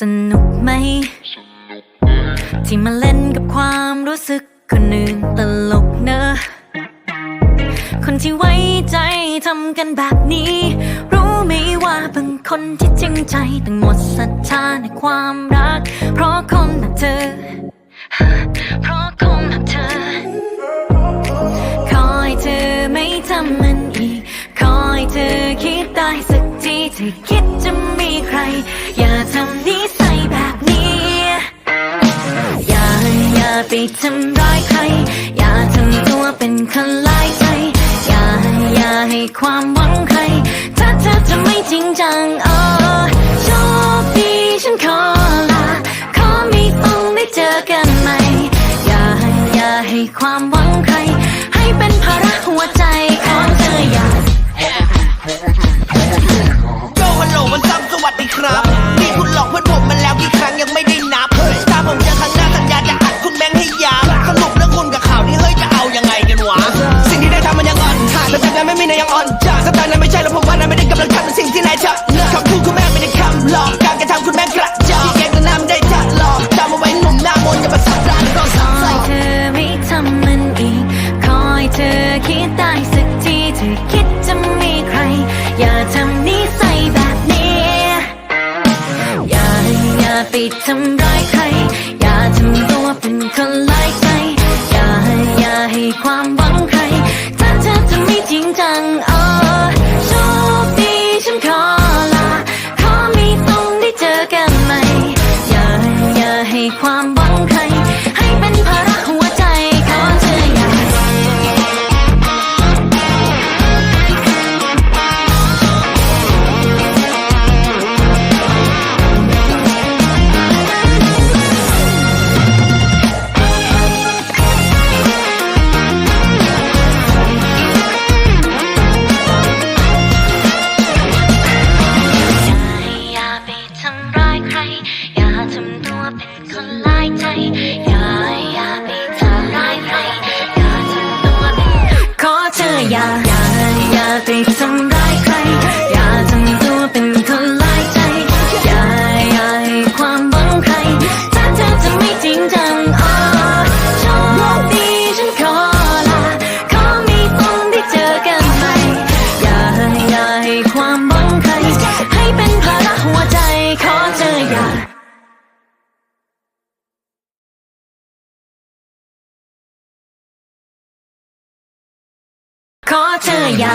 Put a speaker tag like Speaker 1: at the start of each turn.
Speaker 1: สนุกไหม ที่มาเล่นกับความรู้สึกคนอื่นตลกเนอะ คนที่ไว้ใจทำกันแบบนี้ รู้ไหมว่าบางคนที่จริงใจต้องหมดศรัทธาในความรัก เพราะคนแบบเธอ เพราะคนแบบเธอขอให้เธอไม่ทำมันอีกขอให้เธอคิดได้สัก ทีที่คิดจะมีใคร อย่าทำนิสัยแบบนี้ อย่าอย่าไปทำร้ายใคร อย่าทำตัวเป็นคนลายใจ อย่าอย่าให้ความหวังใคร ถ้าเธอจะไม่จริงจังอ๋อโชคดีฉันขอ ไป
Speaker 2: ทำร้าย
Speaker 1: ใคร อย่าทำตัวเป็นคนไล่ใจอย่าอย่าให้ความหวังใคร ถ้าเธอจะไม่จริงจังเอา ทำร้ายใคร อย่าทำตัวเป็นคนลายใจ อย่าอย่าให้ความหวังใคร ถ้าเธอจะไม่จริงจังอ๋อโชคดีฉันขอลา ขอไม่ต้องได้เจอกันใหม่อย่าอย่าให้ความหวังใคร ให้เป็นภาระหัวใจขอเธออย่าขอเธออย่า